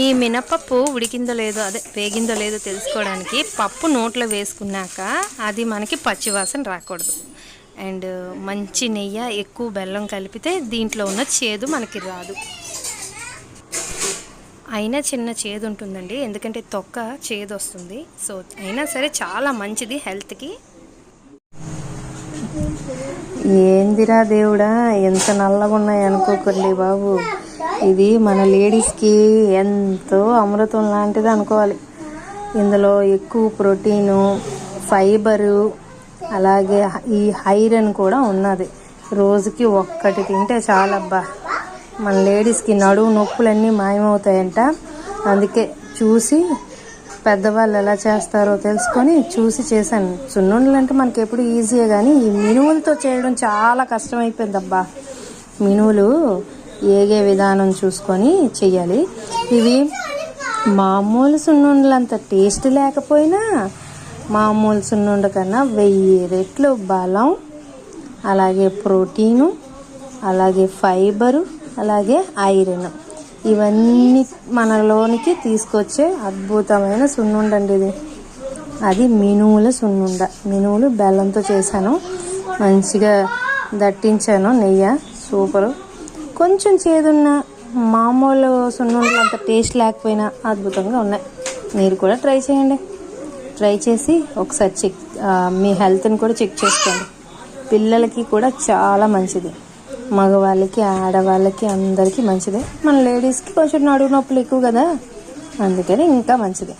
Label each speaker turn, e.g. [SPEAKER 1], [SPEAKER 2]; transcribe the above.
[SPEAKER 1] ఈ మినపప్పు ఉడికిందో లేదో అదే వేగిందో లేదో తెలుసుకోవడానికి పప్పు నోట్లో వేసుకున్నాక అది మనకి పచ్చివాసన రాకూడదు. అండ్ మంచి నెయ్యి ఎక్కువ బెల్లం కలిపితే దీంట్లో ఉన్న చేదు మనకి రాదు. అయినా చిన్న చేదు ఉంటుందండి ఎందుకంటే తొక్క చేదు వస్తుంది. సో అయినా సరే చాలా మంచిది హెల్త్కి. ఏందిరా దేవుడా ఎంత నల్లగా ఉన్నాయి అనుకోకండి బాబు. ఇది మన లేడీస్కి ఎంతో అమృతం లాంటిది అనుకోవాలి. ఇందులో ఎక్కువ ప్రోటీను ఫైబరు అలాగే ఈ ఐరన్ కూడా ఉన్నది. రోజుకి ఒక్కటి తింటే చాలబ్బా. మన లేడీస్కి నడువు నొప్పులన్నీ మాయమవుతాయంట. అందుకే చూసి పెద్దవాళ్ళు ఎలా చేస్తారో తెలుసుకొని చూసి చేశాను. సున్నుండలు అంటే మనకి ఎప్పుడు ఈజీయే కానీ ఈ మినువులతో చేయడం చాలా కష్టమైపోయిందబ్బా. మినువులు ఏగే విధానం చూసుకొని చెయ్యాలి. ఇవి మామూలు సున్నుండలు అంత టేస్ట్ లేకపోయినా మామూలు సున్నుండ కన్నా వెయ్యి రెట్లు బలం అలాగే ప్రోటీను అలాగే ఫైబరు అలాగే ఐరన్. ఇవన్నీ మనలోనికి తీసుకొచ్చే అద్భుతమైన సున్నుండండి ఇది. అది మినువుల సున్నుండ. మినువులు బెల్లంతో చేశాను. మంచిగా దట్టించాను. నెయ్యి సూపరు. కొంచెం చేదున్న మామూలు సున్నుండలు అంత టేస్ట్ లేకపోయినా అద్భుతంగా ఉన్నాయి. మీరు కూడా ట్రై చేయండి. ట్రై చేసి ఒకసారి చెక్ మీ హెల్త్ని కూడా చెక్ చేసుకోండి. పిల్లలకి కూడా చాలా మంచిది. మగవాళ్ళకి ఆడవాళ్ళకి అందరికీ మంచిదే. మన లేడీస్కి కొంచెం నడువు నొప్పులు ఎక్కువ కదా. అందుకని ఇంకా మంచిది.